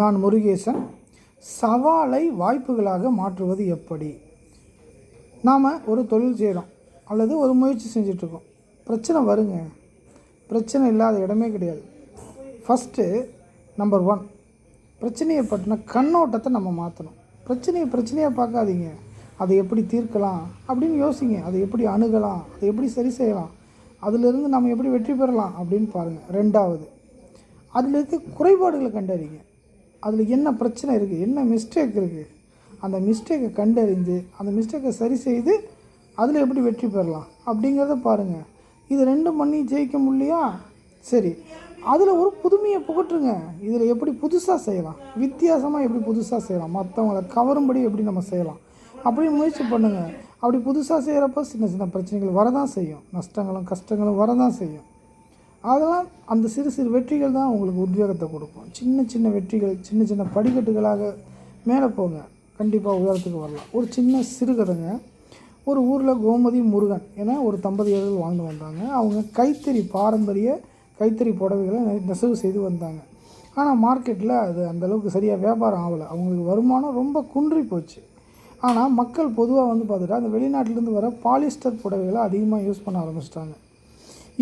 நான் முருகேசன் சவாலை வாய்ப்புகளாக மாற்றுவது எப்படி? நாம் ஒரு தொழில் செய்கிறோம் அல்லது ஒரு முயற்சி செஞ்சிட்ருக்கோம். பிரச்சனை வருங்க. பிரச்சனை இல்லாத இடமே கிடையாது. ஃபஸ்ட்டு நம்பர் ஒன் பிரச்சனையை பற்றின கண்ணோட்டத்தை நம்ம மாற்றணும் பிரச்சனையை பிரச்சனையாக பார்க்காதீங்க. அதை எப்படி தீர்க்கலாம் அப்படின்னு யோசிங்க. அதை எப்படி அணுகலாம்? அதை எப்படி சரி செய்யலாம்? அதிலிருந்து நம்ம எப்படி வெற்றி பெறலாம் அப்படின்னு பாருங்கள் ரெண்டாவது அதில் இருக்க குறைபாடுகளை கண்டறிங்க. அதில் என்ன பிரச்சனை இருக்குது என்ன மிஸ்டேக் இருக்குது அந்த மிஸ்டேக்கை கண்டறிந்து அந்த மிஸ்டேக்கை சரி செய்து அதில் எப்படி வெற்றி பெறலாம்? அப்படிங்கிறத பாருங்கள் இது ரெண்டும் பண்ணி ஜெயிக்க முடியா சரி. அதில் ஒரு புதுமையை புகட்டுருங்க இதில் எப்படி புதுசாக செய்யலாம்? வித்தியாசமாக எப்படி புதுசாக செய்யலாம்? மற்றவங்கள கவரும்படி எப்படி நம்ம செய்யலாம்? அப்படின்னு முயற்சி பண்ணுங்கள் அப்படி புதுசாக செய்கிறப்ப சின்ன சின்ன பிரச்சனைகள் வரதான் செய்யும். நஷ்டங்களும் கஷ்டங்களும் வரதான் செய்யும். அதெல்லாம் அந்த சிறு சிறு வெற்றிகள் தான் உங்களுக்கு உத்வேகத்தை கொடுக்கும். சின்ன சின்ன வெற்றிகள் சின்ன சின்ன படிக்கட்டுகளாக மேலே போங்க. கண்டிப்பாக உயரத்துக்கு வரலாம். ஒரு சின்ன சிறுகதைங்க. ஒரு ஊரில் கோமதி முருகன் என ஒரு தம்பதியர்கள் வாழ்ந்து வந்தாங்க. அவங்க கைத்தறி பாரம்பரிய கைத்தறி புடவைகளை நெ- நெசவு செய்து வந்தாங்க. ஆனால் மார்க்கெட்டில் அது அந்தளவுக்கு சரியாக வியாபாரம் ஆகலை. அவங்களுக்கு வருமானம் ரொம்ப குன்றி போச்சு. ஆனால் மக்கள் பொதுவாக வந்து பார்த்துட்டா அந்த வெளிநாட்டிலேருந்து வர பாலிஸ்டர் புடவைகளை அதிகமாக யூஸ் பண்ண ஆரம்பிச்சிட்டாங்க.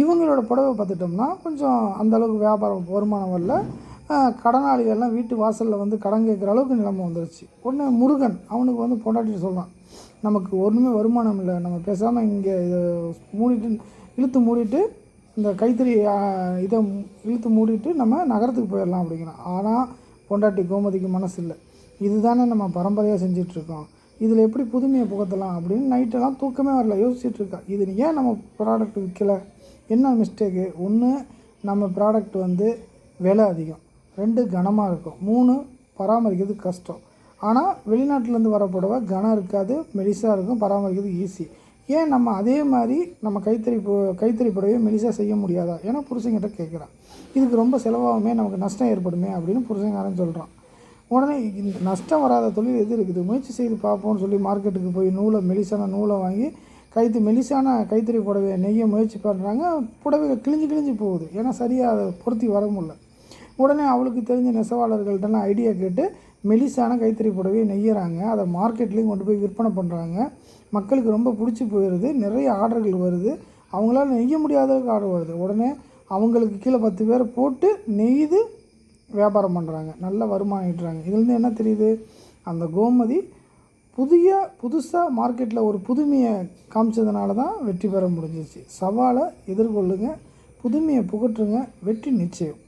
இவங்களோட புடவை பார்த்துட்டோம்னா கொஞ்சம் அந்தளவுக்கு வியாபாரம் வருமானம் வரல. கடனாளிகள்லாம் வீட்டு வாசலில் வந்து கடன் கேட்குற அளவுக்கு நிலைமை வந்துருச்சு. உடனே முருகன் அவனுக்கு வந்து பொண்டாட்டி சொல்கிறான் நமக்கு ஒன்றுமே வருமானம் இல்லை. நம்ம பேசாமல் இங்கே இதை மூடிட்டு இழுத்து மூடிட்டு இந்த கைத்தறி இதை இழுத்து மூடிட்டு நம்ம நகரத்துக்கு போயிடலாம் அப்படிங்கிறான். ஆனால் பொண்டாட்டி கோமதிக்கு மனசு இல்லை. இதுதானே நம்ம பரம்பரையாக செஞ்சிட்ருக்கோம். இதில் எப்படி புதுமையை புகத்தலாம் அப்படின்னு நைட்டெல்லாம் தூக்கமே வரல. யோசிச்சுட்டு இருக்கா இது ஏன் நம்ம ப்ராடக்ட் விற்கலை என்ன மிஸ்டேக்கு ஒன்று நம்ம ப்ராடக்ட் வந்து விலை அதிகம். ரெண்டு கனமாக இருக்கும். மூணு பராமரிக்கிறது கஷ்டம். ஆனால் வெளிநாட்டிலேருந்து வர புடவை கனம் இருக்காது மெலிசாக இருக்கும் பராமரிக்கிறது ஈஸி ஏன் நம்ம அதே மாதிரி நம்ம கைத்தறி கைத்தறி புடவையை மெலிசாக செய்ய முடியாதா? ஏன்னா புருஷங்கிட்ட கேட்குறான் இதுக்கு ரொம்ப செலவாகுமே நமக்கு நஷ்டம் ஏற்படுமே அப்படின்னு புருஷங்காரன் சொல்கிறான் உடனே இந்த நஷ்டம் வராத தொழில் எது இருக்குது? முயற்சி செய்து பார்ப்போம்னு சொல்லி மார்க்கெட்டுக்கு போய் நூலை மெலிசான நூலை வாங்கி கைத்து மெலிசான கைத்தறி புடவையை நெய்ய முயற்சி பண்ணுறாங்க புடவைகள் கிழிஞ்சு கிழிஞ்சு போகுது. ஏன்னா சரியாக அதை பொருத்தி வர முடியல. உடனே அவளுக்கு தெரிஞ்ச நெசவாளர்கள்ட்டலாம் ஐடியா கேட்டு மெலிசான கைத்தறி புடவையை நெய்யறாங்க. அதை மார்க்கெட்லேயும் கொண்டு போய் விற்பனை பண்ணுறாங்க மக்களுக்கு ரொம்ப பிடிச்சி போயிடுது நிறைய ஆர்டர்கள் வருது. அவங்களால நெய்ய முடியாத ஆர்டர் வருது. உடனே அவங்களுக்கு கீழே பத்து பேர் போட்டு நெய்து வியாபாரம் பண்ணுறாங்க நல்ல வருமானம் ஈட்டுறாங்க. இதுலேருந்து என்ன தெரியுது? அந்த கோமதி புதிய புதுசாக மார்க்கெட்டில் ஒரு புதுமையை காமிச்சதுனால தான் வெற்றி பெற முடிஞ்சிச்சு. சவாலை எதிர்கொள்ளுங்க புதுமையை புகட்டுருங்க வெற்றி நிச்சயம்.